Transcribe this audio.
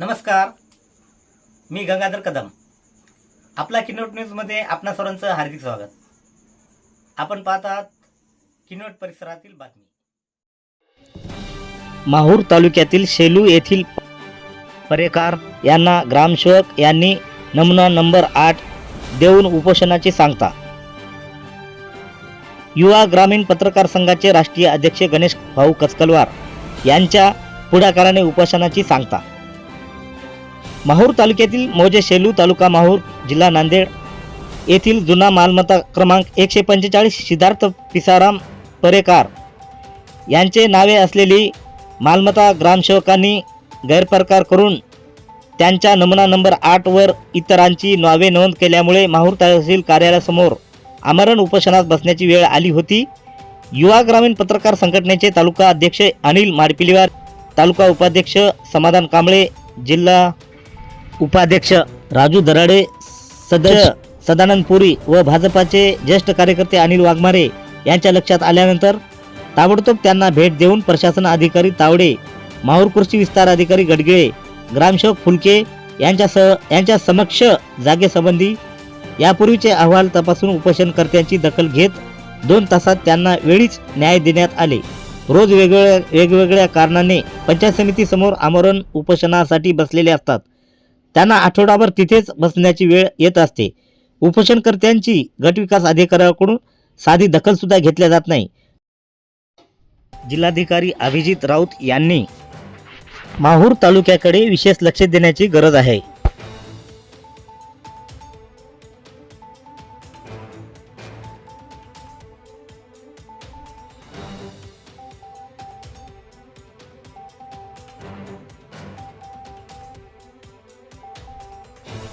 नमस्कार. मी गंगाधर कदम. आपला किनोट न्यूजमध्ये आपणा सर्वांचं हार्दिक स्वागत. आपण पाहतात किनोट परिसरातील बातमी. माहूर तालुक्यातील शेलू येथील परेकार यांना ग्रामसेवक यांनी नमुना नंबर आठ देऊन उपोषणाची सांगता. युवा ग्रामीण पत्रकार संघाचे राष्ट्रीय अध्यक्ष गणेश भाऊ कचकलवार यांच्या पुढाकाराने उपोषणाची सांगता. माहूर तालुक्यातील मोजे शेलू तालुका माहूर जिल्हा नांदेड येथील जुना मालमत्ता क्रमांक एकशे पंचेचाळीस सिद्धार्थ पिसाराम परेकार यांचे नावे असलेली मालमत्ता ग्रामसेवकांनी गैरप्रकार करून त्यांच्या नमुना नंबर आठवर इतरांची नावे नोंद केल्यामुळे माहूर तहसील कार्यालयासमोर आमरण उपोषणात बसण्याची वेळ आली होती. युवा ग्रामीण पत्रकार संघटनेचे तालुका अध्यक्ष अनिल माडपिलीवार तालुका उपाध्यक्ष समाधान कांबळे जिल्हा उपाध्यक्ष राजू दराडे सदस्य सदानंद पुरी व भाजपाचे ज्येष्ठ कार्यकर्ते अनिल वाघमारे यांच्या लक्षात आल्यानंतर ताबडतोब त्यांना भेट देऊन प्रशासन अधिकारी तावडे माहूर कृषी विस्तार अधिकारी गडगिळे ग्रामसेवक फुलके यांच्यासह यांच्या समक्ष जागेसंबंधी यापूर्वीचे अहवाल तपासून उपोषणकर्त्यांची दखल घेत दोन तासात त्यांना वेळीच न्याय देण्यात आले. रोज वेगवेगळ्या वेगवेगळ्या कारणाने पंचायत समितीसमोर आमरण उपोषणासाठी बसलेले असतात. त्यांना आठवडाभर तिथेच बसण्याची वेळ येत असते. उपोषणकर्त्यांची गटविकास अधिकाऱ्याकडून साधी दखलसुद्धा घेतल्या जात नाही. जिल्हाधिकारी अभिजित राऊत यांनी माहूर तालुक्याकडे विशेष लक्ष देण्याची गरज आहे.